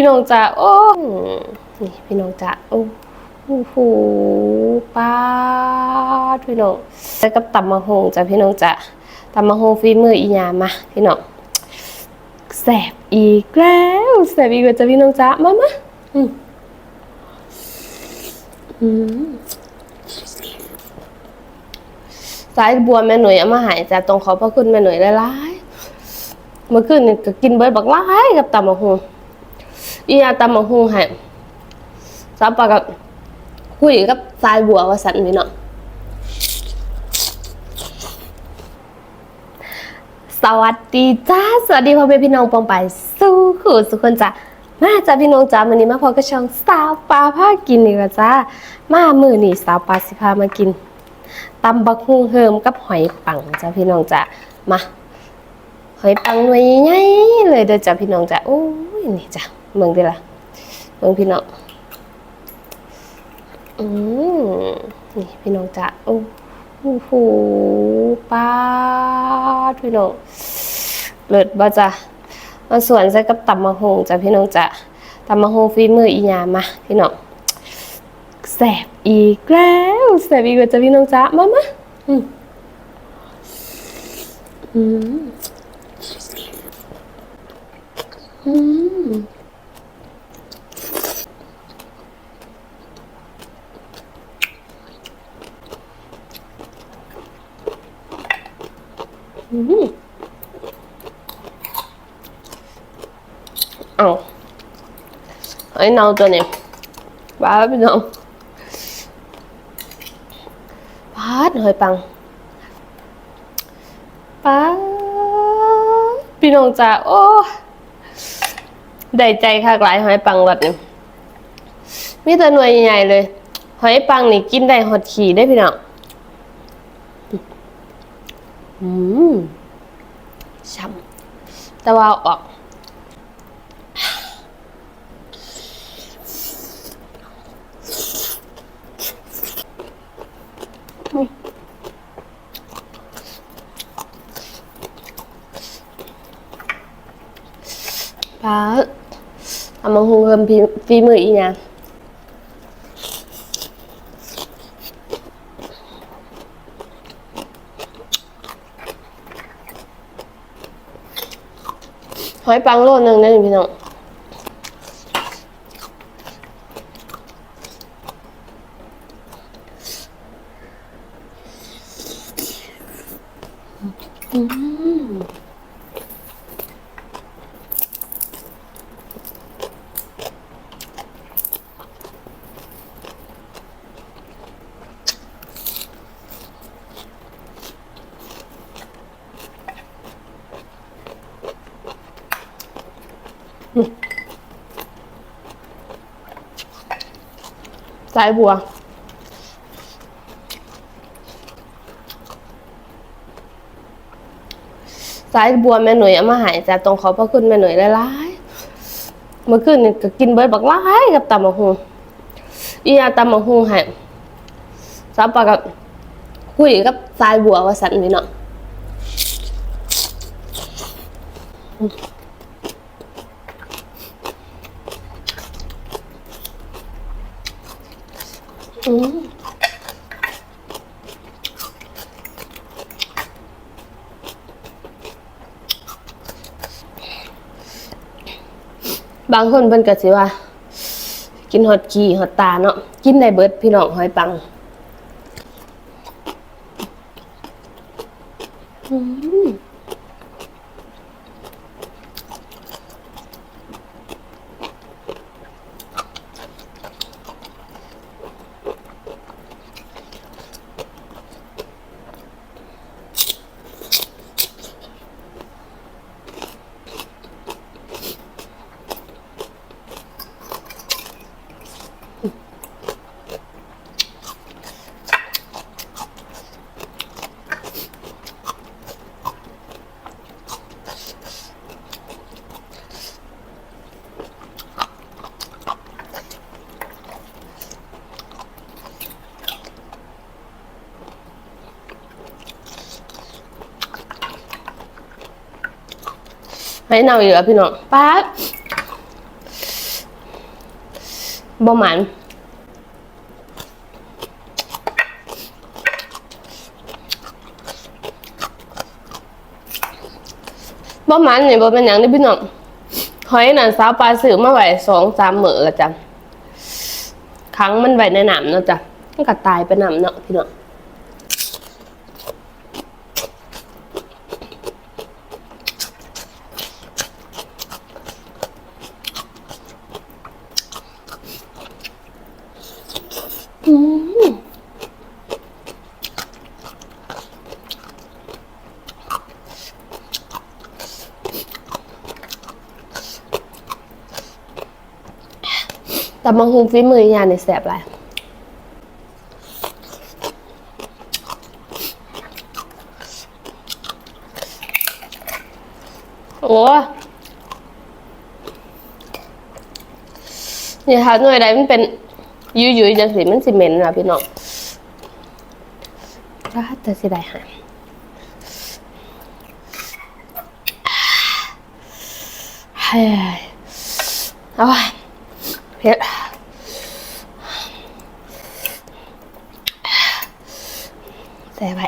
พี่น้องจ๋าโอ้นี่พี่น้องจ๋าโอ้โอ้โหป้าพี่น้องแล้วกับตำมะฮงจ้ะพี่น้องจ๋าตำมะฮงฝีมืออีหยามาพี่น้องแสบอีกแล้วแสบอีกแล้วจ้ะพี่น้องจ๋ามามาอืมอืมสายบัวแม่หน่วยเอามาหายจ้ะตรงขอบพระคุณแม่หน่วยหลายๆเมื่อคืนนี่ก็กินเบิดบักหลายกับตำมะฮง อีอาตำมะฮุงให้ซับปากกับคุยกับสายบัวว่าสันพี่เนาะสวัสดีจ้า สวัสดีพ่อแม่พี่น้องปองไปายสู้ขู่สุขคนจ้ามาจ้าพี่น้องจ้าวันนี้มาพอกับช่องสาวปลาพากินนี่ละจ้ามามือนี่สาวปลาสิพามากินตำบักฮุงเฮิมกับหอยปังจ้าพี่น้องจ้ามาหอยปังหน่วยใหญ่เลยเด้อจ้าพี่น้องจ้าโอ้ยนี่จ้า เมืองดีละเมืองพี่น้องอืมนี่พี่น้องจ๋าโอ้โหป้าพี่น้องเลิศบ่จ้ะมาสวนใส่กับตำมะฮงจ้ะพี่น้องจ้ะตำมะฮงฝีมืออีหยามาพี่น้องแสบอีกแล้วแสบอีกแล้วจ้ะพี่น้องจ้ะมามาอืมอืมอืม เอาไอ้เนาตัวนี้บ้าพี่น้องปาดหอยปังปาพี่น้องจ้าโอ้ได้ใจค่ะหลายหอยปังรสนี่มีแต่หน่วยใหญ่เลยหอยปังนี่กินได้หดขี่ได้พี่น้อง อืมช่ำแต่ว่าออก ปลาเอามาหุงเพิ่มฝีมืออีนี่ย อยปังโลดหนึ่งนะพี่น้องอืมายบัว สายบัวแม่หน่วยเอามาหายจ้ะตรงขอบพระคุณแม่หน่วยหลายๆเมื่อคืนนี่ก็กินเบิดบักหลายกับตำมะฮุงอีอาตำมะฮุงให้ซับปากกับคุยกับสายบัวว่าสันพี่เนาะ อืมบางคนเพิ่นก็สิว่า กินฮอดขี้ฮอดตาเนาะกินได้เบิดพี่น้องหอยปังอืม ให้เนาอีกแล้วพี่น้องป๊าดบ่หมันบ่หมันนี่บ่เป็นหยังนี่พี่น้องหอยน่ะสาวปลาซื้อมาไว้สองสามมื้อและจ้ะขังมันไว้ในน้ำเนาะจ้ะมันก็ตายไปน้ำเนาะพี่น้อง อืม แต่บางคุงฝีมือยาในแสบหลายโอ้นี่ค่ะหน่วยใดมันเป็นยุยยุยจังสิมันสิเหม็นนะพี่น้องก็จะสิได้หาเฮ้ยเอาไว้ เผ็ดใส่ไป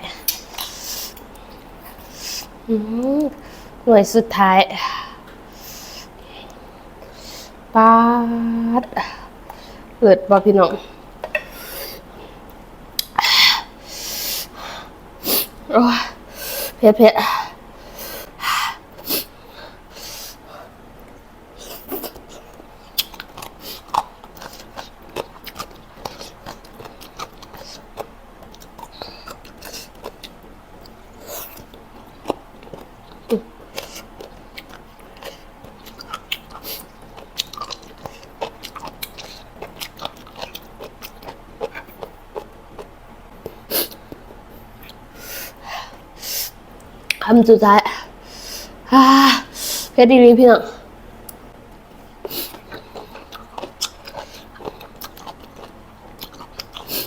อืมหน่วยสุดท้ายปาดเลิดบ่พี่น้องโอ้เผ็ดเผ็ด คำสุดท้ายเผ็ดดีๆพี่น้อง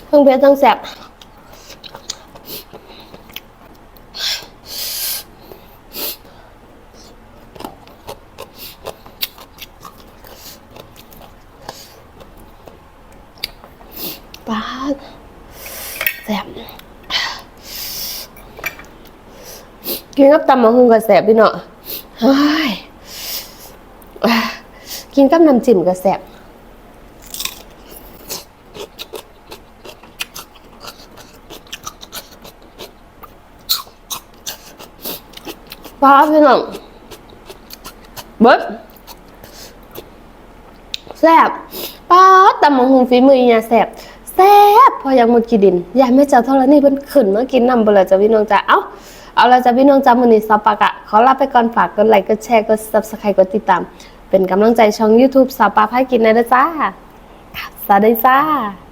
ทั้งเผ็ดทั้งแสบปาดแสบ กินกับตำมะฮุงกระแสบพี่เนาะกินกับน้ำจิ้มกระแสบป้าพี่น้องเบิดแซ่บป้าตำมะฮุงฝีมือเนี่ยแซ่บแซ่บพอยังหมดกินดินยายแม่เจ้าเท่าไรนี่เพิ่นขึ้นมากินน้ำเบลอจ้ะพี่น้องจ้ะเอ้า เอาละจ้ะพี่น้องจ้ามือนี้ซอปากะขอลาไปก่อนฝากกดไลค์กดแชร์กด subscribe กดติดตาม เป็นกำลังใจช่อง YouTube สาวปาพากินนะจ้าสวัสดีจ้า